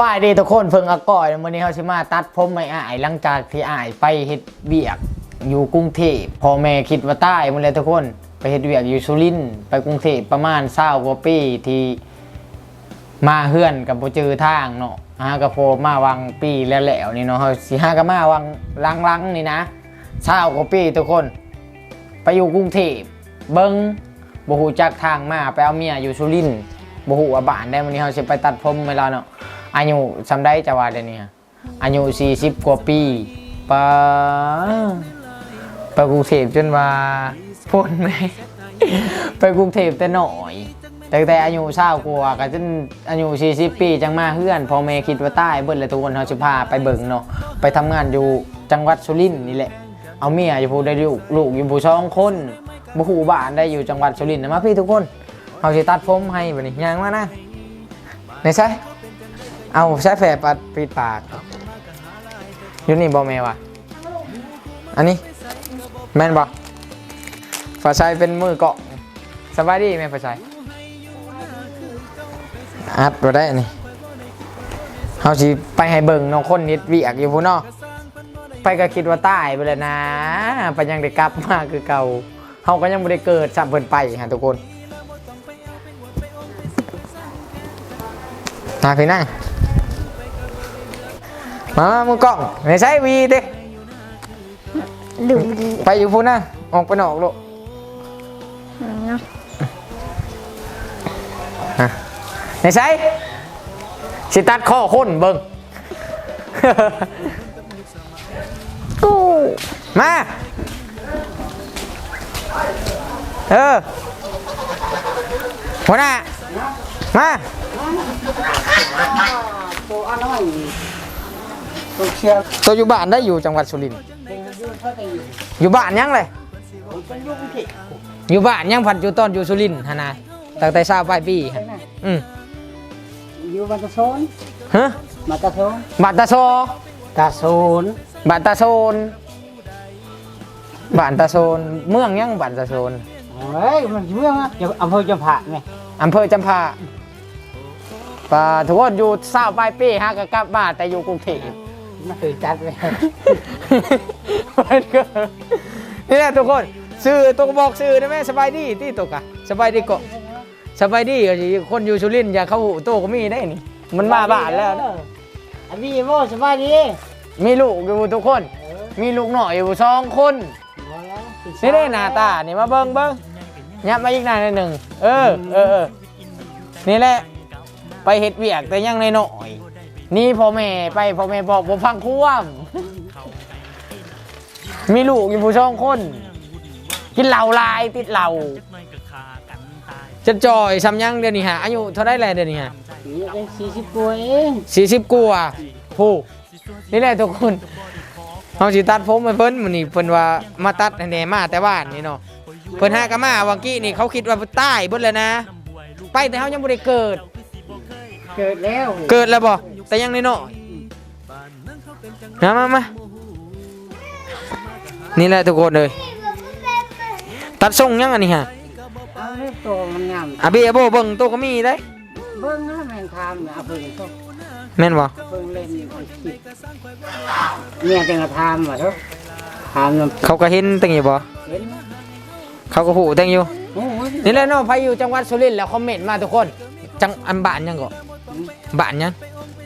บายดีทุกคนเพิ่งอาก่อยวันนี้เขาชิมาตัดผมไม่อายหลังจากที่อายไปเฮ็ดเบียกอยู่กรุงเทพพ่อแม่คิดว่าใต้หมาเลยทุกคน ไปเฮ็ดเบียกอยู่สุรินทร์ไปกรุงเทพประมาณเศร้ากว่าปีที่มาเฮือนกับโบเจอทางเนาะฮากระโฟมาวังปีแล้วแหล้วนี่เนาะเขาสิฮากะมาวังลังๆนี่นะเศร้ากว่าปีทุกคน ไปอยู่กรุงเทพเบิงบ่ฮู้จักทางมาไปเอาเมียอยู่สุรินทร์บ่ฮู้ว่าบ้านได้วันนี้เฮาสิไปตัดผมเวลาเนาะ อายุซำได้จะว่าได้เนี่ยอายุ40กว่าปีปะไปกรุงเทพจนว่าพ้นไหมไปกรุงเทพแต่หน้อยแต่แต่อายุ20กว่าก็จนอายุ40 ปีจังมาเฮือนพอแม่คิดว่าใตายเบิดแล้วทุกคนเฮาสิพาไปเบิ่งเนาะไปทำงานอยู่จังหวัดสุรินทร์นี่แหละ เอาเมียอยู่ผู้ได้ลูกลูกอยู่ผู้สองคนบ่ฮู้บ้านได้อยู่จังหวัดสุรินทร์นะมาพี่ทุกคนเอาสิตัดผมให้แบัดนี้ย่างมานะไหนใช่ เอาใช้แผลปัดปิดปากยูนี่บ่แมวะอันนี้ แม่นบ่ฝาชัยเป็นมือเกาะสบายดีแม่ฝาชัยอัดบ่ได้นี่เฮาสิไปให้เบิ่งน้องคนนิดเวียกอยู่พุ่นเนาะไปก็คิดว่าตายไปเลยนะไปยังได้กลับมาคือเก่าเขาก็ยังไม่ได้เกิดสับเพิ่นไปฮะทุกคนมาพี่นั่ง มามามือกล้องไม่ใช่วีเด้ดูดีไปอยู่พูนนะออกไปนอกลูกเนาะฮะไม่ใช่สิตัดข้อคนเบิ่ง กูมา เออหัวหน้ามา ตัวอันน้อยตัวเชียร์ตัวอยู่บ้านได้อยู่จังหวัดสุรินทร์เป็นยืนเขาไปอยู่อยู่บ้านยังเลยผมเป็นยุ่งที่อยู่บ้านยังพันอยู่ตอนอยู่สุรินทร์ฮะนะตั้งแต่เช้าปลายปีฮะอืมอยู่บัตรโซนฮะมาตรโซนบ้านตาโซตาโซนบ้านตาโซนบ้านตาโซนเมืองยังบ้านตาโซนเฮ้ยมันเมืองอะอย่าอำเภอจำพะไงอำเภอจำพาปาทุกคนอยู่เศร้าปลายปีฮะก็กลับบ้านแต่อยู่กรุงเทพไม่เคยจัดเลยมันก็นี่แหละทุกคนซื้อตัวบอกซื้อนะแม่สบายดีที่ตกอะสบายดีก็สบายดีก็สิคนอยู่สุรินทร์อย่าเข้าหูโตก็มีได้นี่ มันมาบ้านแล้วนะอันนี้โมสบายดี มีลูกอยู่ทุกคน มีลูกหน่อยอยู่สองคนนี่ได้หน้าตานี่มาเบิ้งเบิ้งยับมาอีกหน้าหนึ่งเออเออเออนี่แหละไปเฮ็ดเวียกแต่ยังในหน่อยๆ นี่พ่อแม่ไปพ่อแม่บอกบ่ฟังความมีลูกอยู่ผู้สองคน กินเหล้าหลายติดเหล้าจะจอยซ้ำยังเดือนนี้ฮะอายุเท่าไรแล้วเดือนนี้ฮะนี่เป็นสี่สิบกว่าเองสี่สิบกว่าผู้นี่แหละทุกคนเอาสิตัดผมให้เพิ่นมื้อนี้เพิ่นว่ามาตัดให้แหน่มาแต่บ้านนี่เนาะเพิ่นหากะมาวังกี้นี่เขาคิดว่าใต้เบิดแล้วนะ ไปแต่เฮายังบ่ได้เกิด เกิดแล้ว เกิดแล้วบ่ แต่ยังน้อยๆมามามานี่แหละทุกคนเลย ตัดทรงยังอันนี้ฮะเอาเล็บตัวมันงามอาเบียโบเบิ่งตัวก็มีได้เบิ้งนะแมงคามเนี่ยเอาเบิ้งก็แม่นบ่เบิ้งเล่นเอาคิดเนี่ยจังกระทำว่ะทุกทำน้ำเขาก็เห็นตังอยู่บ่เห็นไหมเขาก็ฮู้ตังอยู่โอ้ยนี่แหละเนาะใครอยู่จังหวัดสุรินทร์แล้วคอมเมนต์มาทุกคน จังอันบ้านยังก็บ้านยัง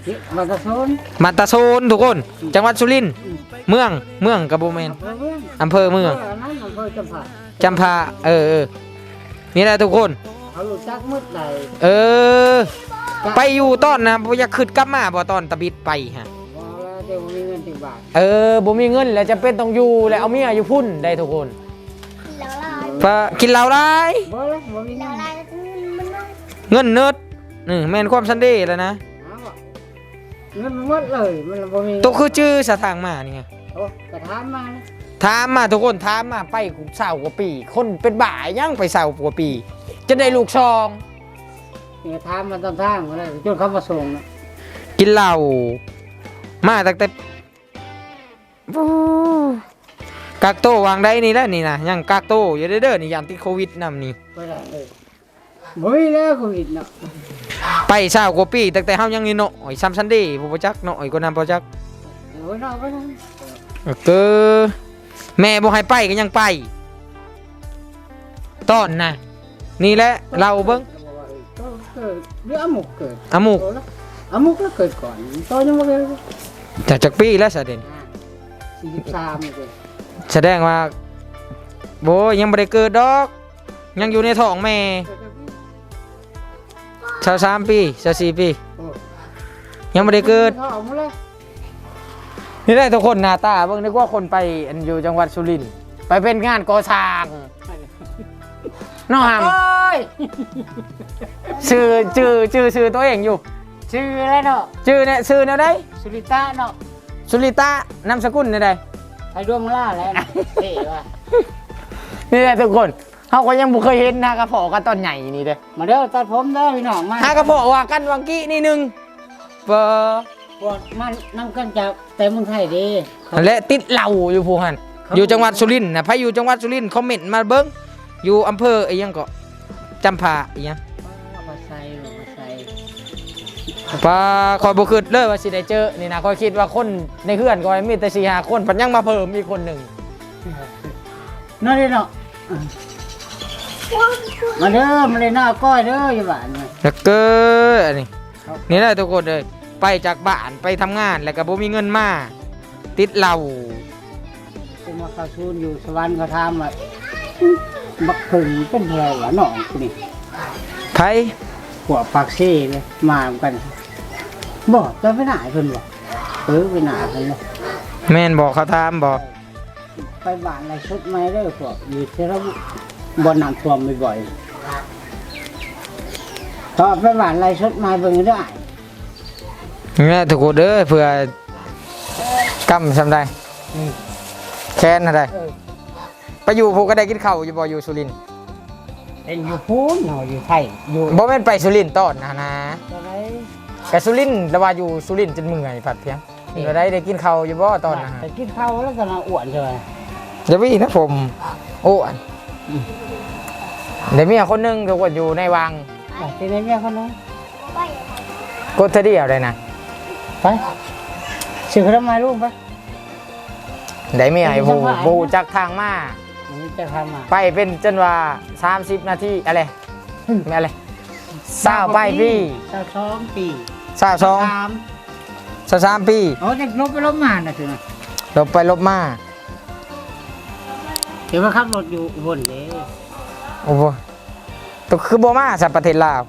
นี่บัตรโซนมาตาโซนทุกคน จังหวัดสุรินทร์เมืองเมืองกระโบแมนอำเภอเมืองอำเภอเมืองเออนั่นอำเภอจำพะจำพาเออเออนี่แหละทุกคนเขารู้จักมืดไหลเออ ไปอยู่ตอนนะบ่อยากขึ้นกลับมาบ่ตอนตะบิดไปฮะว่าแล้วเดี๋ยวมีเงินติบาทเออบ่มีเงินแล้วจะเป็นต้องอยู่แล้วเอาเมียอยู่พุ่นได้ทุกคนแล้วลายปะกินเหล้าได้บ่แล้วบ่มีแล้เงิวนลายมันมันเงินเนิดนี่แม่นความซันเดย์แล้วนะเอาอะเงิน มันหมดเลยมันบ่มีตัวคือชื่อสถางมานี่ไงโอ้กระทำมานะถามมาทุกคนถามมาไปเศร้ากว่าปี คนเป็นบ่ายยังไปเศร้ากว่าปี จะได้ลูกซองเนี่ยทำมาตามทางมาเลยจนเขามาส่งนะกินเหล้ามาตั้งแต่โอ้กักโตวางได้นี่แล้วนี่นะยังกักโตอยู่เด้อเด้อนี่ยามติดโควิดนำนี่ไปได้เออบ่มีแล้วโควิดเนาะ ไปเช้ากว่าปีตั้งแต่เฮายังนี่น้อยซ้ำซันเดีบ่บ่จักน้อยกว่านั้นบ่จักโอ้ยเราก็ยังเกอแม่บ่ให้ไปก็ยังไปต้อนน่ะนี่แหละเราเบิ่งก็เกิดเรื่องอมุกเกิดอามุกโตแล้วอมุกก็เกิดก่อนโตยังไม่เกิดจากจักปีแล้วซะเด่นสี่สิบสามเลยแสดงว่าโบยังบ่ได้เกิดดอก ยังอยู่ในท้องแม่ ชาวสามปีชาวสี่ปีโอ้ยังไม่ได้เกิดเขาเอามาเลยนี่ได้ทุกคนหน้าตาเบิ่งนึกว่าคนไปอันอยู่จังหวัดสุรินทร์ไปเป็นงานก่อสร้างน้องหามโอ้ยชื่อชื่อชื่อชื่อตัวเองอยู่ ชื่ออะไรเนาะชื่อเนี่ยชื่อแนวใดสุริตาเนาะสุริตะนามสกุลแนวใดไอ้ดวงล่าแล้วนะเท่ว่ะนี่แหละทุกคน เขาก็ยังบ่เคยเห็นหน้ากระเพาะกันตอนใหญ่นี่เด้อมาเด้อตัดผมเด้อพี่น้องมาหน้ากระเพาะว่ากันวังกี้นี่หนึงเปอปวดมันนั่งกันจากแต่เมืองไทยดีและติดเหล่าอยู่ผู้หันอยู่จังหวัดสุรินทร์นะพาอยู่จังหวัดสุรินทร์คอมเมนต์มาเบิ้งอยู่อำเภอไอ้ยังก็จำพาไอ้ยังเอามาใส่เอามาใส่ปลาคอยบ่คิดเลยว่าสิได้เจอนี่นะคอยคิดว่าคนในเพื่อนคอยมีแต่สี่ห้าคนพันยังมาเพิ่มอีกคนหนึ่งนั่นเลยเนาะ มาเด้อมาเลยหน้าก้อยเด้ออย่าบ้านมาแล้วก็อันนี้ครับนี่แหละทุกคนเลยไปจากบ้านไปทำงานแล้วก็บ่มีเงินมาติดเหล้าเป็นมาเข้าซูนอยู่สวรรค์เขาทำอะบักผึ่งเป็นแถวหวานหนองนี่ไผหัวปากซี่เลยมาเหมือนกันบอกจะไปไหนเพิ่นบอกเออไปไหนเพิ่นเลยแม่นบอกเขาถามบอกไปบ้านอะไรชุดไม่ได้อพวกอยู่ที่เราบ่ อน้ำท่วมบ่อยๆต่อไปบ้านอะไรชุดไม้เบิ่งได้นี่แหละทุกคนเด้อเพื่อกำซำได้แค้นอะไรเออไปอยู่ภูก็ได้กินข้าวอยู่บ่อยู่สุรินทร์เป็นอยู่พูนเนาะอยู่ไทยอยู่บ่แม่นไปสุรินทร์ตอนนะนะอะไรแต่สุรินทร์แต่ว่าอยู่สุรินทร์จนเมื่อยผัดเพียงก็ได้ได้กินข้าวอยู่บ่ตอนนะฮะไปกินข้าวแล้วก็น่าอ้วนใช่ไหมเดี๋ยวพี่นะผมอ้วน เดี๋ยวมีคนหนึงทุกคนอยู่ในวังอะที่ไหนเมียคนนั้นไปกดเทอเดียวเลยนะไปซื้อขนมมาลูกไปได้มีไอ้ผู้ผู้จักทางมาอันนี้จะทำมาไปเป็นจนว่า 30 นาทีอะไรไม่อะไรเศร้าไปพี่เศร้าสองปีเศร้าสองสามเศร้าสามปีโอ้จะลบไปลบมาน่ะสินะลบไปลบมา เดี๋ยวมาขับรถอยู่อุบนเด้โอ้โหตัวคือบ่มาสับประเทศลาว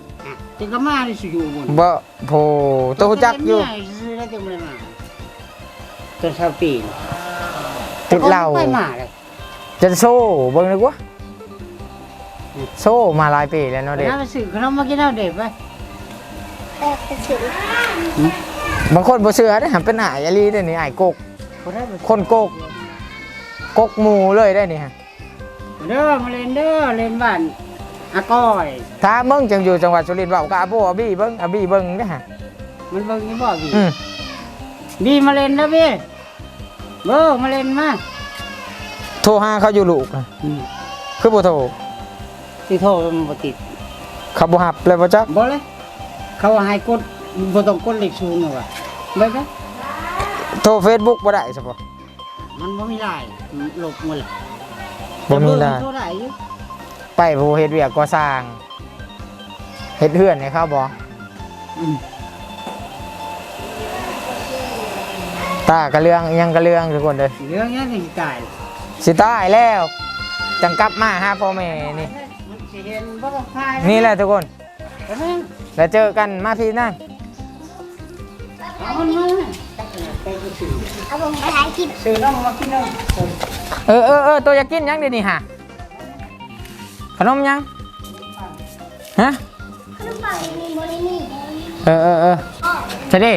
จะก็มาที่สุอยู่อุบนบ่โพตัวจักอยู่ซื้อได้เต็มเลยมาตัวชาวปีติดเหล้าไปมาเลยจนโซ่เบิ่งนึกว่าโซ่มาหลายปีแล้วเนาะเด็เด็กกไปซื้อขนมมากินเอาเด็กไปแอบไปซื้อบางคนบ่เชื่อได้อหันเป็นหายอลีได้อนี่อ้ายกกคนได้ไปซื้อคนโกก กกหมู่เลยได้นี่ฮะเด้อมาเล่นเด้อเล่นบ้านอาก้อยถ้ามึงจังอยู่จังหวัดสุรินทร์เว้ากับอาโบอาบี้เบิ่งอาบี้เบิ่งเด้อฮะมันเบิ่งนี่บ่บีอืมบีมาเล่นนะบีเบ้อมาเล่นมาโทรหาเขาอยู่ลูกน่ะอืมคือบ่โทรที่โทรมันบ่ติดเขาบ่ฮับเลยบ่จักบ่เลยเขาว่าให้กดบ่ต้องกดเลขศูนย์หรอกว่ะเบิ่งนะโทร Facebook บ่ได้ซะบ่ มันบ่มีไลน์ลบหมดเลยบ่มีล่ะโทรได้อยู่ไปผู้เฮ็ดเวียกก่อสร้างเฮ็ดเฮือนให้เขาบ่อืมตากะเรื่องอิหยังกะเรื่องทุกคนเด้อเรื่องนี้สิตายสิตายแล้ว จังกลับมาหาพ่อแม่นี่มันสิเห็นบ่ต้องพายนี่แหละทุกคนแต่แม่งแล้วเจอกันมาพี่นั่งเอามันมาไปไปซื้อ เอาผมไปถ่ายคลิปซื้อน้องมากินน้องเออเออเออตัวอยากกินหยังเดี๋ยวนี้ฮะขนมยังฮะขนมปังมีโมลินี่เออเออเออจะดิ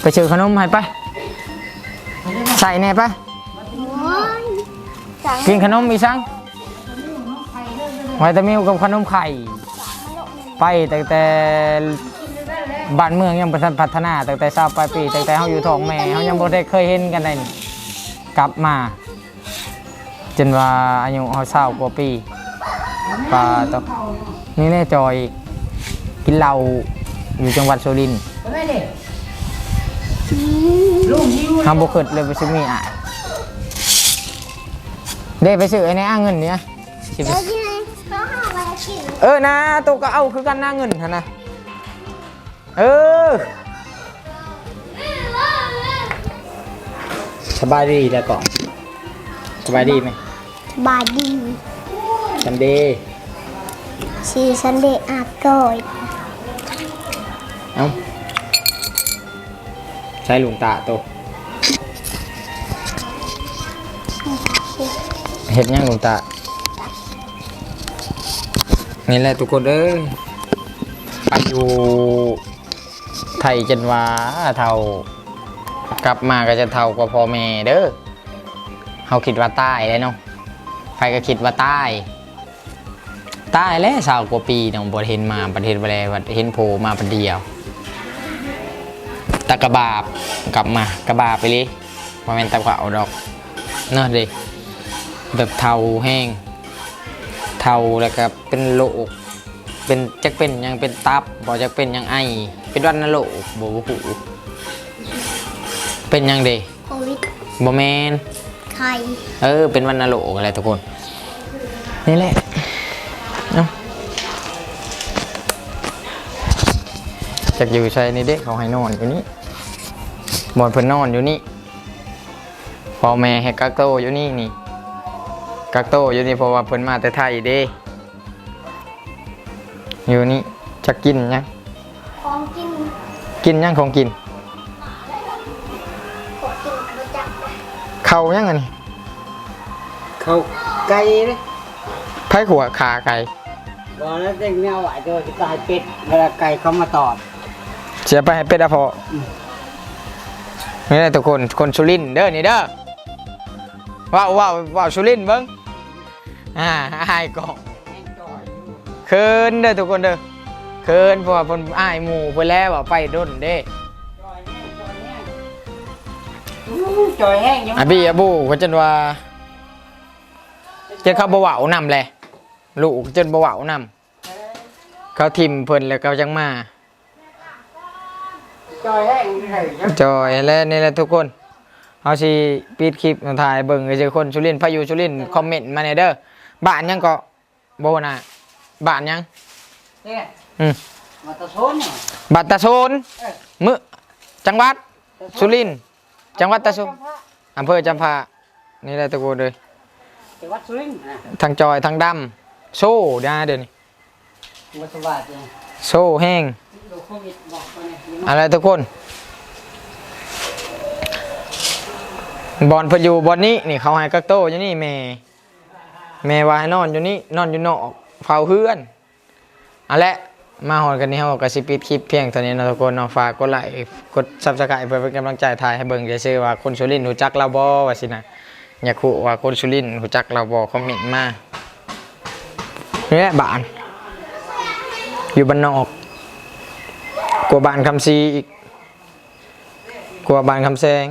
ไปซื้อขนมให้ไปใส่แน่ไปโอ้ยสั่งกินขนมอีสังไวตามิลกับขนมไข่ ไปแต่แต่บ้านเมืองยังบ่ทันพัฒนาแต่แต่ชาวปลายปีแต่แต่เฮาอยู่ท้องแม่เฮายังบ่ได้เคยเห็นกันได้นี่กลับมาจนว่าอายุเฮาเศร้ากว่าปีปลาตกนี่แน่จอยกินเหล้าอยู่จังหวัดสุรินทร์ไม่เด็กลูกยิ้วทำบุคิดเลยไปซื้อมีอะเด้ไปซื้อไอ้นี่อะเงินเนี่ย สิไปแล้วที่ไหนเขาหาอะไรกินเออนะตัวก็เอาคือกันหน้าเงินฮะนะเออสบายดีแล้วก่อนสบายดีไหมบาดีซันเดย์ชีสันเดย์อาก่อยเอ้าใช้หลวงตาตัวเห็ดยังหลวงตา นี่แหละทุกคนเอ้ยไปอยู่ไทยจนว่าเท่ากลับมาก็จะเท่ากว่าพ่อแม่เด้อเขาคิดว่าตายเลยเนาะใครก็คิดว่าตายตายแล้วสาวกว่าปีน้องบทเห็นมาประเทศอะไรบัดเห็นโผล่มาประเดียวตะกระบาบกลับมากระบาบไปเลยมาเป็นตะกะเอาดอกเนาะดิแบบเทาแห้ง เทาแล้วก็เป็นโรคเป็นจักเป็นหยังเป็นตับบ่จักเป็นหยังไอ เป็นวัณโรคบ่บ่หูเป็นหยังเด้โควิดบ่แมนไทยเออ เป็นวันนโลกอะไรทุกคน นี่แหละเอ้าจากอยู่ใช่นี่เด็กเขาให้นอนอยู่นี่บอนเพิ่นนอนอยู่นี่พ่อแม่ให้กักโตอยู่นี่นี่ กักโตอยู่นี่เพราะว่าเพิ่นมาแต่ไทยเด้อยู่นี่จะกินหยังของกินกินหยังของกินของกินเขาจับนะเข้าหยังอันนี้เขาไก่เลยไผ่ขัวขาไก่บอกแล้วเด็กไม่เอาไหวตัวจะตายเป็ดเวลาไก่เขามาตอดเสียไปให้เป็ดอะพออนี่แหละทุกคนคนสุรินทร์เด้อนี่เด้อว้าวว้าวว้าวสุรินทร์เบิ้ง อ่าอายกองเคินเด้อทุกคนเด้อเคินเพราะว่าเพิ่นอายหมู่เพิ่นแล้วว่าไปด้นเด้จอยแห้งยังอาบีอาบูก็จนว่าจนเขาบ่เว้านำแหละลูกจนบ่เว้านำเขาทิมเพิ่นแล้วเขาจังมา จอยแห้งเลยยังจอยและนี่แหละทุกคนเอาสิปิดคลิปถ่ายเบิ่งก็เจอคนสุรินทร์พายุสุรินทร์คอมเมนต์มาในเด้อ บ้านยังก็โบนะบ้านยัง เนี่ยอืม มาตะโซนเนี่ยบัตรตะโซนมึจังหวัดสุรินทร์จังหวัดตะโซนอำเภอจำพานี่แหละทุกคนเลยจังหวัดสุรินทร์นะทางจอยทางดำโซ่เด้อเดี๋ยวนี้วัดสวัสดิ์เนี่ยโซ่แห้ง ดูโควิดบอกไปเนี่ยอะไรทุกคนบอลเพนอยูบอลนี้นี่เขาให้กักโตอยู่นี่แม่ แม่ว่าให้นอนอยู่นี่นอนอยู่นอกเฝ้าเพื่อนเอาละมาหอนกันนี่เฮาก็สิปิดคลิปเพียงเท่านี้นะทุกคนเนาะฝากกดไลค์กด Subscribe เพื่อเป็นกำลังใจถ่ายให้เบิ่งจะชื่อว่าคนสุรินทร์รู้จักเราบ่ว่าสินะอยากรู้ว่าคนสุรินทร์รู้จักเราบ่คอมเมนต์มานี่แหละบ้าน อยู่บ้านนอกกลัวบ้านคำซีอีกกลัวบ้านคำแซง